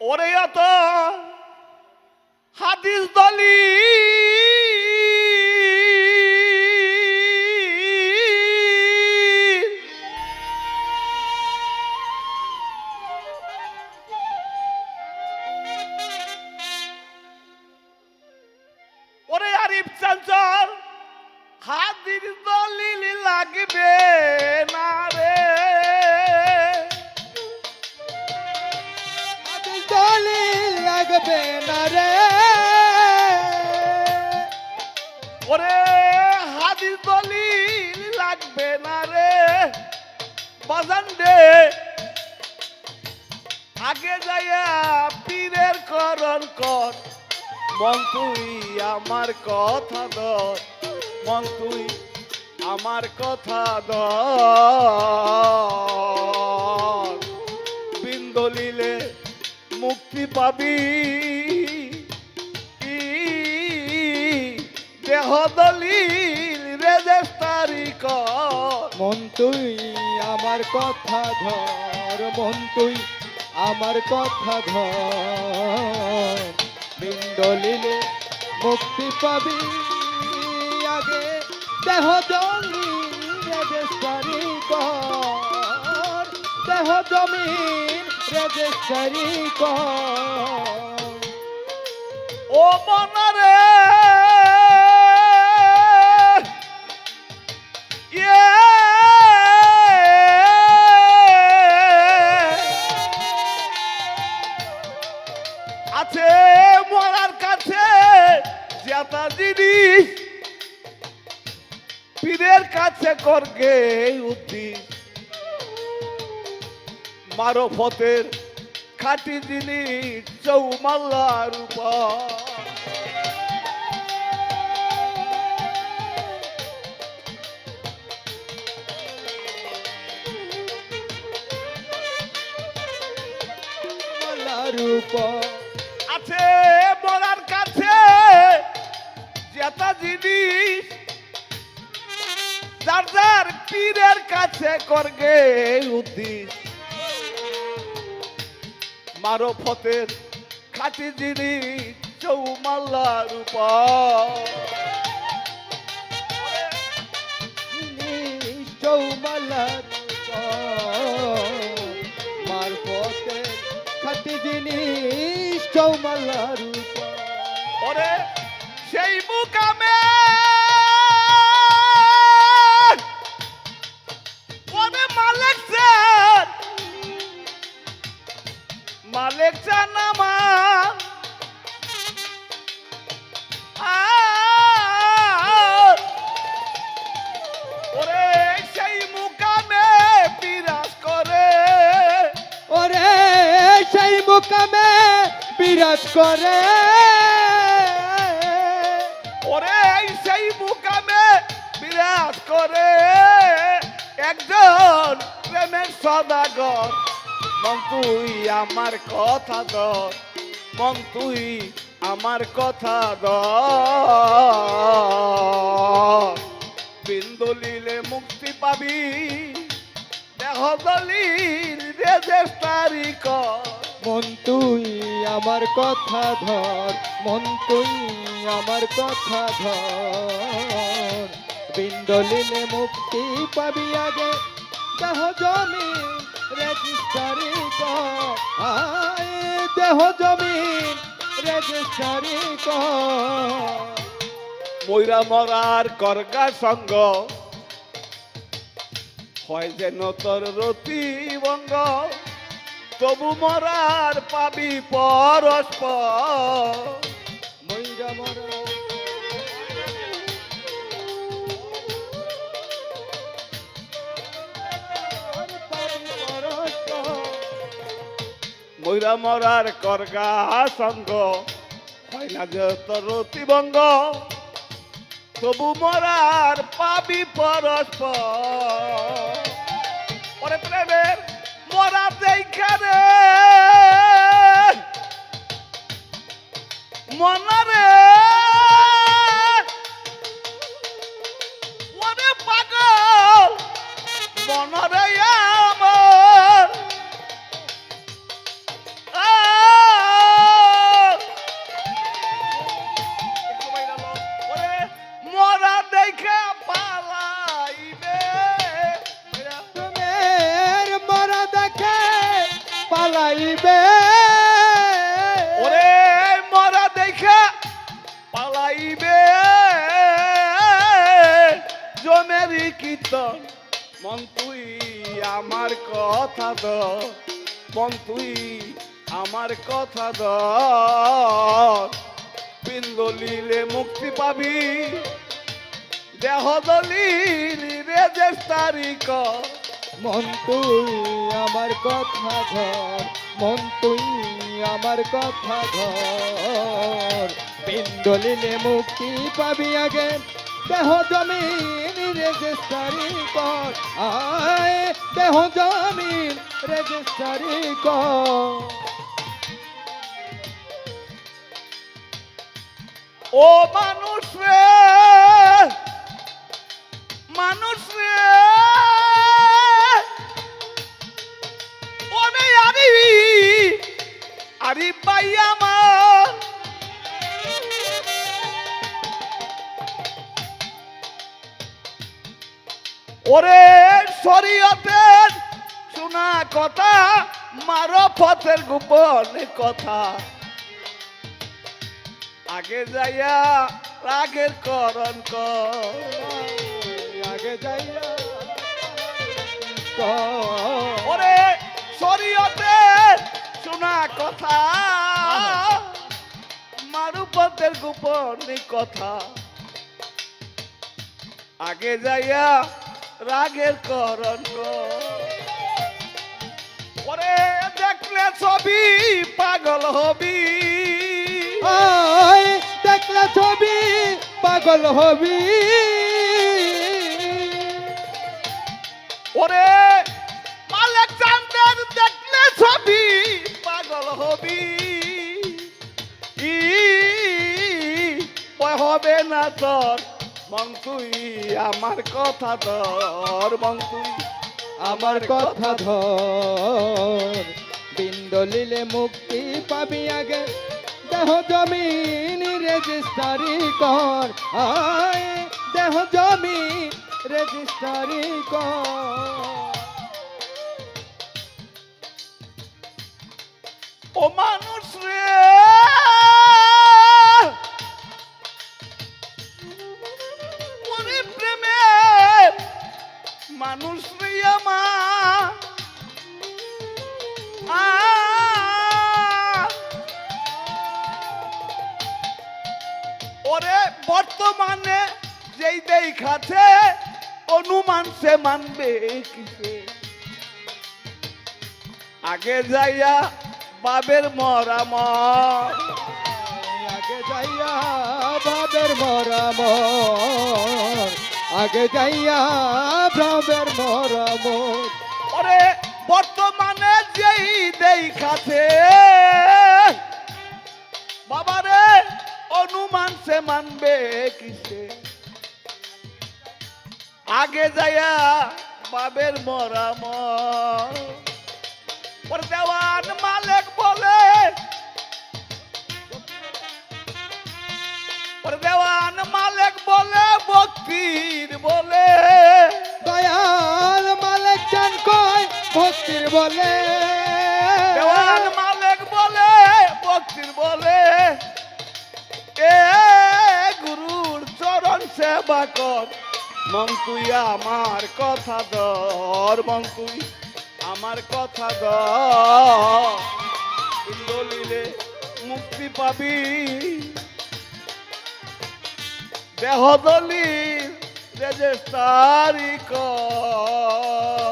ওরে অত হাদিস দলি লাগবে না রে। ওরে হাদিস দলিল লাগবে না রে। বাজান রে আগে যাইয়া পীরের করণ কর। মন তুই আমার কথা ধর। মন তুই আমার কথা ধর। বিন্দলিলে মুক্তি পাবি। দেহ দলিল রেজেস্টারি কর। মন তুই আমার কথা ধর, মন তুই আমার কথা ধর। বিন্দলিলে মুক্তি পাবি। আগে দেহ দলিল রেজিস্টারি কর। দেহ জমিন রেজিস্টারি কর। ও মনারে! ইয়ে! আছে মরার কাছে যেটা জিনিস পীরের কাছে করগে উদ্দি মারফতের খাটি জিনিস চৌমাল্লার মালার আছে মরার কাছে যেটা জিনিস যার যার পীরের কাছে করগে উদ্দিস মারো ফতের খাটি জিনিস চৌমাল্লার উপর আমার আর ওরে সেই মুকামে বিরাজ করে। ওরে সেই মুকামে বিরাজ করে। ওরে সেই মুকামে বিরাজ করে। একজন প্রেমের সদাগর মন তুই আমার কথা ধর, মন তুই আমার কথা ধর। বিন্দুলিলে মুক্তি পাবি, দেহ দলিল রেজেস্টারি কর। মন তুই আমার কথা ধর, মন তুই আমার কথা ধর। বিন্দলিলে মুক্তি পাবি আগে, দেহ জমি রেজিস্টারি কর আয় দেহ জমি রেজিস্টারি কর ময়রা মরার করগা সঙ্গ হয় যেন তোর রতি বঙ্গ তবু মরার পাবি পরস্পর মইরা মরা ময়রা মরার করগা সঙ্গ। হয় না যে তোর রতি বঙ্গ তবু মরার পাবি পরস্পর। পরে প্রেমের পালাইবে জমেরি কীর্তন মন তুই আমার কথা দ। মন তুই আমার কথা দ। পিন্দলিলে মুক্তি পাবি। দেহ দলিল রেজিস্টারি কর মন তুই আমার কথা ধর। মন তুই আমার কথা ধর। পিণ্ডলিলে মুক্তি পাবি আগে। দেহ জমিন রেজিস্টারি কর। আয়, দেহ জমিন রেজিস্টারি কর। ও মানুষ রে মানুষ রে ওরে আরি আরি ভাই ওরে শরীয়তের শোনা কথা মারো পথের গোপন কথা। আগে যাইয়া রাগের করণ কর। আগে যাইয়া। ওরে শরীয়তের শোনা কথা মারুপতের গোপন কথা। আগে যাইয়া রাগের করণ কর। ওরে দেখলে ছবি পাগল হবি। দেখলে ছবি পাগল হবি। ওরে আলেকজান্ডার দেখলে ছবি পাগল হবি। ই হবে না তোর মং তুই আমার কথা ধর মং তুই আমার কথা ধর। বিন্দলিলে মুক্তি পাবি আগে। দেহ জমিন রেজিস্টারি কর। আয় দেহ জমিন রেজিস্টারি কর। ও মানুষ রে! বর্তমানে যেই দেখাছে অনুমান সে মানবে কিসে? আগে যাইয়া বাবের মরামর আগে যাইয়া ভাবের মরামর আগে যাইয়া ভাবের মরামর ওরে বর্তমানে যেই দেখাছে অনুমান সে মানবে কিসে? আগে যাইয়া বাবের মরামর। ওর দেওয়ান মালিক বলে ওর দেওয়ান মালিক বলে বক্তির বলে। দয়াল মালিক চান কয় ভক্তির বলে। দেওয়ান মালিক বলে বক্তির বলে। সেবা কর মন তুই আমার কথা ধর মন তুই আমার কথা ধর। মুক্তি পাবি। দেহ দলিল রেজিস্টারি কর।